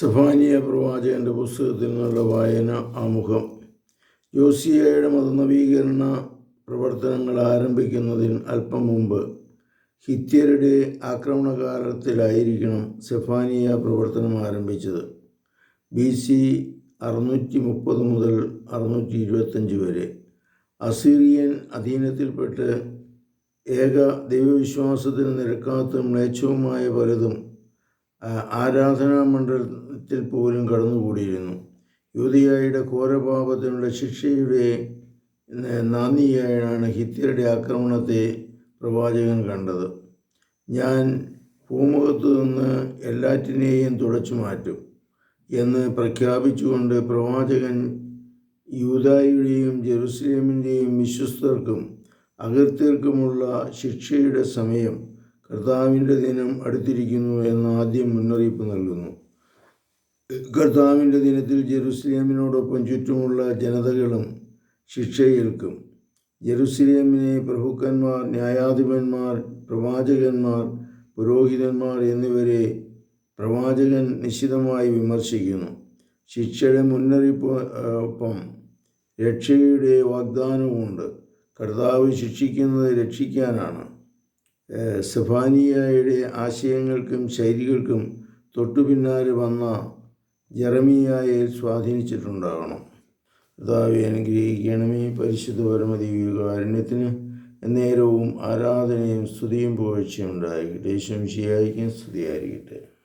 സഫാനിയ പ്രവാചകന്റെ പുസ്തകത്തിൽ നിന്നുള്ള വായന ആമുഖം. ജോസിയയുടെ മതനവീകരണ പ്രവർത്തനങ്ങൾ ആരംഭിക്കുന്നതിന് അല്പം മുമ്പ് ഹിത്യരുടെ ആക്രമണകാലത്തിലായിരിക്കണം സെഫാനിയ പ്രവർത്തനം ആരംഭിച്ചത്. ബി സി അറുന്നൂറ്റി മുപ്പത് മുതൽ അറുന്നൂറ്റി ഇരുപത്തഞ്ച് വരെ. അസീറിയൻ അധീനത്തിൽപ്പെട്ട് ഏക ദൈവവിശ്വാസത്തിന് നിരക്കാത്ത മ്ലേച്ഛവുമായ പലതും ആരാധനാ മണ്ഡലത്തിൽ പോലും കടന്നുകൂടിയിരുന്നു. യൂതിയായുടെ ഘോരപാപത്തിനുള്ള ശിക്ഷയുടെ നാന്ദിയായാണ് ഹിത്യരുടെ ആക്രമണത്തെ പ്രവാചകൻ കണ്ടത്. ഞാൻ ഭൂമുഖത്തു നിന്ന് എല്ലാറ്റിനെയും തുടച്ചു മാറ്റും എന്ന് പ്രഖ്യാപിച്ചുകൊണ്ട് പ്രവാചകൻ യൂതായുടെയും ജെറുസലേമിന്റെയും വിശ്വസ്തർക്കും അകൃത്യർക്കുമുള്ള ശിക്ഷയുടെ സമയം കർത്താവിന്റെ ദിനം അടുത്തിരിക്കുന്നു എന്ന് ആദ്യം മുന്നറിയിപ്പ് നൽകുന്നു. കർത്താവിന്റെ ദിനത്തിൽ ജെറുസലേമിനോടൊപ്പം ചുറ്റുമുള്ള ജനതകളും ശിക്ഷയേൽക്കും. ജെറുസലേമിനെ പ്രഭുക്കന്മാർ ന്യായാധിപന്മാർ പ്രവാചകന്മാർ പുരോഹിതന്മാർ എന്നിവരെ പ്രവാചകൻ നിശ്ചിതമായി വിമർശിക്കുന്നു. ശിക്ഷയുടെ മുന്നറിയിപ്പ് ഒപ്പം രക്ഷയുടെ വാഗ്ദാനവുമുണ്ട്. കർത്താവ് ശിക്ഷിക്കുന്നത് രക്ഷിക്കാനാണ്. സെഫാനിയായുടെ ആശയങ്ങൾക്കും ശൈലികൾക്കും തൊട്ടു പിന്നാലെ വന്ന ജെറമിയായെ സ്വാധീനിച്ചിട്ടുണ്ടാകണം. കർത്താവെ അനുഗ്രഹിക്കണമേ പരിശുദ്ധ പരമദീവികാരുണ്യത്തിന് നേരവും ആരാധനയും സ്തുതിയും പുകഴ്ചയും ഉണ്ടായിരിക്കട്ടെ. ശംശിയായിരിക്കും സ്തുതിയായിരിക്കട്ടെ.